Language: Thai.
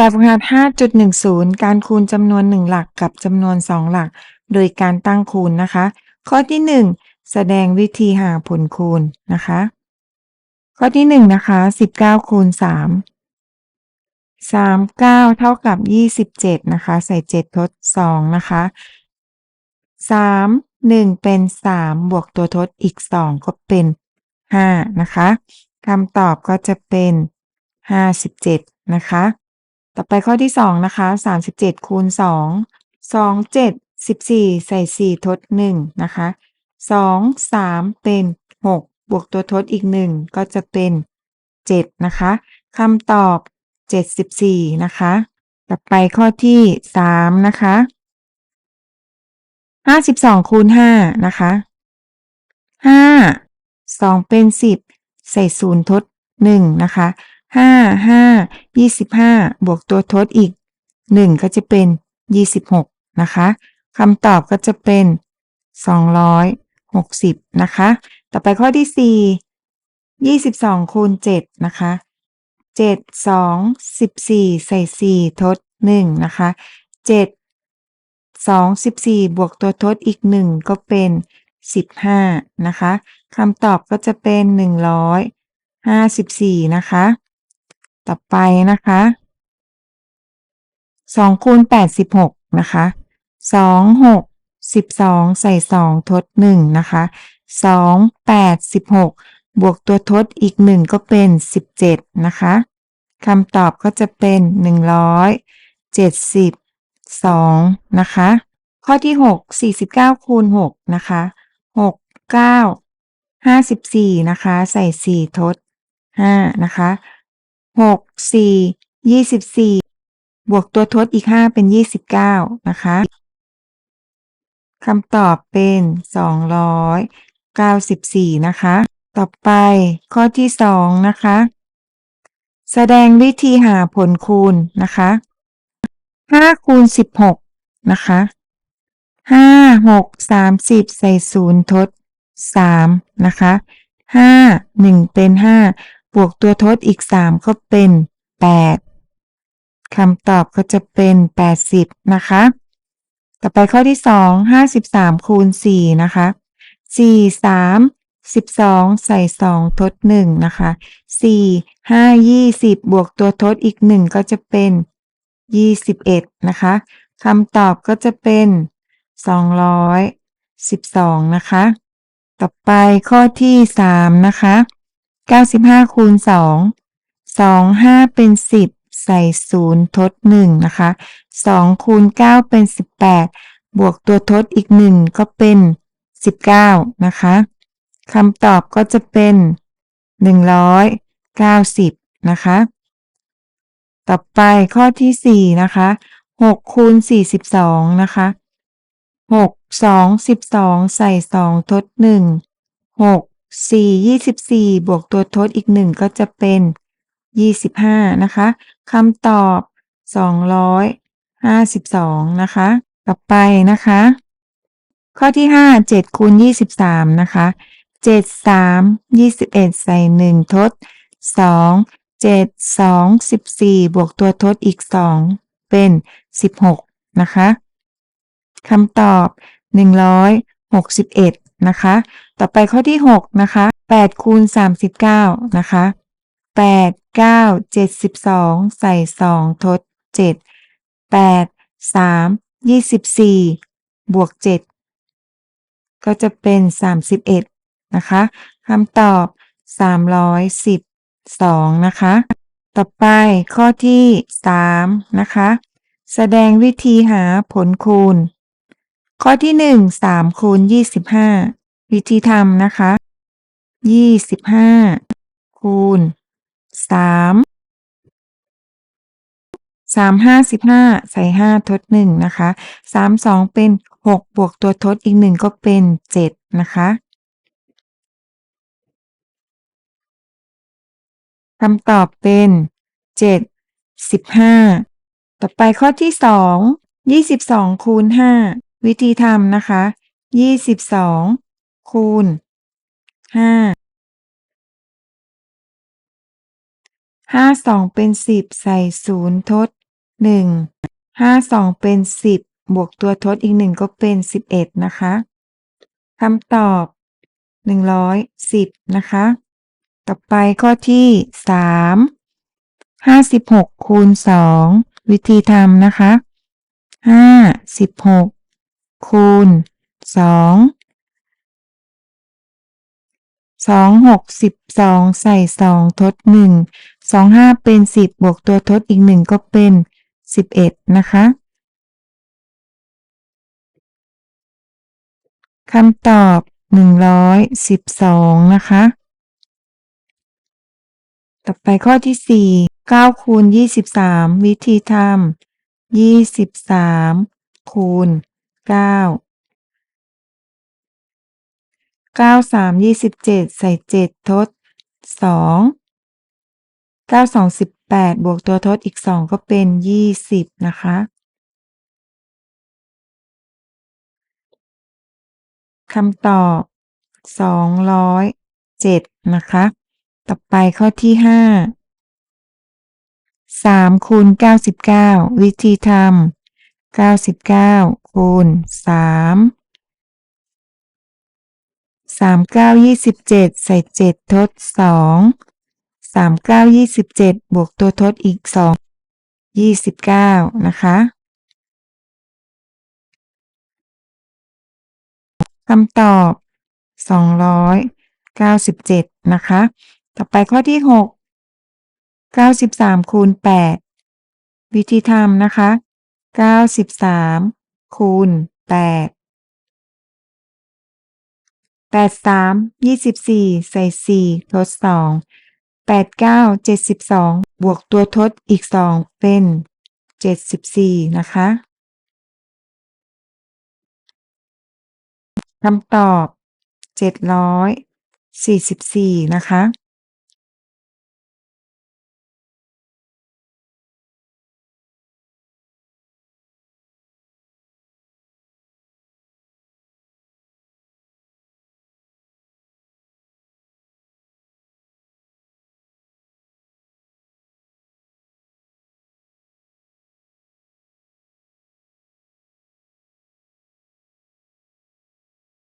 แบบฝึกหัด 5.10 การคูณจำนวน 1 หลักกับจำนวน 2 หลัก โดยการตั้งคูณนะคะ ข้อที่ 1 แสดงวิธีหาผลคูณนะคะ ข้อที่ 1 นะคะ 19 คูณ 3 39 เท่ากับ 27 นะคะ ใส่ 7 ทด 2 นะคะ 3 1 เป็น 3 บวกตัวทดอีก 2 ก็เป็น 5 นะคะคำตอบก็จะเป็น 57 นะคะ ต่อไปข้อที่2นะคะ37คูณ2 2 7 14ใส่4ทด1นะคะ2 3เป็น6บวกตัวทดอีก1ก็จะเป็น7นะคะคำตอบ74นะคะ ต่อไปข้อที่3นะคะ52คูณ5นะคะ5 2เป็น10ใส่0ทด1นะคะ 5 5 25บวกตัวทดอีก1ก็จะเป็น26นะคะคำตอบก็จะเป็น260นะคะ ต่อไปข้อที่4 22คูณ7นะคะ7 2 14ใส่4ทด1นะคะ7 2 14บวกตัวทดอีก1ก็เป็น15นะคะคำตอบก็จะเป็น154นะคะ ต่อไปนะคะ2คูณ86นะคะ2 6 12ใส่2ทด1นะคะ2 8 16บวกตัวทดอีก1ก็เป็น17นะคะคำตอบก็จะเป็น172นะคะ ข้อที่6 49คูณ6นะคะ6 9 54นะคะ ใส่4ทด5นะคะ 6 4 24บวกตัวทดอีก5เป็น29นะคะคำตอบเป็น294นะคะ ต่อไปข้อที่2นะคะ แสดงวิธีหาผลคูณนะคะ5คูณ16นะคะ5 6 30ใส่0ทด3นะคะ5 1เป็น5 บวกตัวทดอีก 3 ก็เป็น 8คำตอบก็จะเป็น 80 นะคะ ต่อไปข้อที่ 2 53 คูณ 4 นะคะ 4 3 12 ใส่ 2 ทด 1 นะคะ 4 5 20 บวกตัวทดอีก 1 ก็จะเป็น 21 นะคะคำตอบก็จะเป็น 212 นะคะ ต่อไปข้อที่ 3 นะคะ 95คูณ2 2 5 เป็น 10 ใส่ 0 ทด 1 นะคะ 2 คูณ 9 เป็น 18 บวกตัวทดอีก 1 ก็เป็น 19 นะคะคำตอบก็จะเป็น 190 นะคะ ต่อไปข้อที่ 4 นะคะ 6 คูณ 42 นะคะ 6 2 12 ใส่ 2 ทด 1 6 4 24 บวกตัวทดอีก 1 ก็จะเป็น 25 นะคะคำตอบ 252 นะคะ ต่อไปนะคะ ข้อที่ 5 7คูณ23 นะคะ 7 3 21 ใส่ 1 ทด 2 7 2 14 บวกตัวทดอีก 2 เป็น 16 นะคะคำตอบ 161 นะคะ ต่อไปข้อที่ 6 นะคะ8คูณ39 นะคะ 8 9 72 ใส่ 2 ทด 7 8 3 24 บวก 7 ก็จะเป็น 31 นะคะคำตอบ 312 นะคะ ต่อไปข้อที่ 3 นะคะ แสดงวิธีหาผลคูณ ข้อที่1 3คูณ25วิธีทำนะคะ25คูณ3 3 5 15ใส่5ทด1นะคะ3 2เป็น6บวกตัวทดอีก1ก็เป็น7นะคะคำตอบเป็น7 15ต่อไปข้อที่2 22คูณ5 วิธีทำนะคะ22คูณ5 5 2เป็น10ใส่0ทดหนึ่งห้าสองเป็นสิบบวกตัวทดอีกหนึ่งก็เป็นสิบเอ็ดนะคะคำตอบหนึ่งร้อยสิบนะคะ ต่อไปข้อที่สามห้าสิบหกคูณสองวิธีทำนะคะห้าสิบหก คูณสองสองหกสิบสองใส่สองทดหนึ่งสองห้าเป็นสิบบวกตัวทดอีกหนึ่งก็เป็นสิบเอ็ดนะคะคำตอบหนึ่งร้อยสิบสองนะคะ ต่อไปข้อที่สี่เก้าคูณยี่สิบสามวิธีทำยี่สิบสามคูณ เก้าเก้าสามยี่สิบเจ็ดใส่เจ็ดทดสองเก้าสองสิบแปดบวกตัวทดอีกสองก็เป็นยี่สิบนะคะคำตอบสองร้อยเจ็ดนะคะ ต่อไปข้อที่ห้าสามคูณเก้าสิบเก้าวิธีทำ เก้าสิบเก้าคูณสามสามเก้ายี่สิบเจ็ดใส่เจ็ดทดสองสามเก้ายี่สิบเจ็ดบวกตัวทดอีกสองยี่สิบเก้านะคะคำตอบสองร้อยเก้าสิบเจ็ดนะคะ ต่อไปข้อที่หกเก้าสิบสามคูณแปดวิธีทำนะคะ เก้าสิบสามคูณแปดแปดสามยี่สิบสี่ใส่สี่ทดสองแปดเก้าเจ็ดสิบสองบวกตัวทดอีกสองเป็นเจ็ดสิบสี่นะคะคำตอบเจ็ดร้อยสี่สิบสี่นะคะ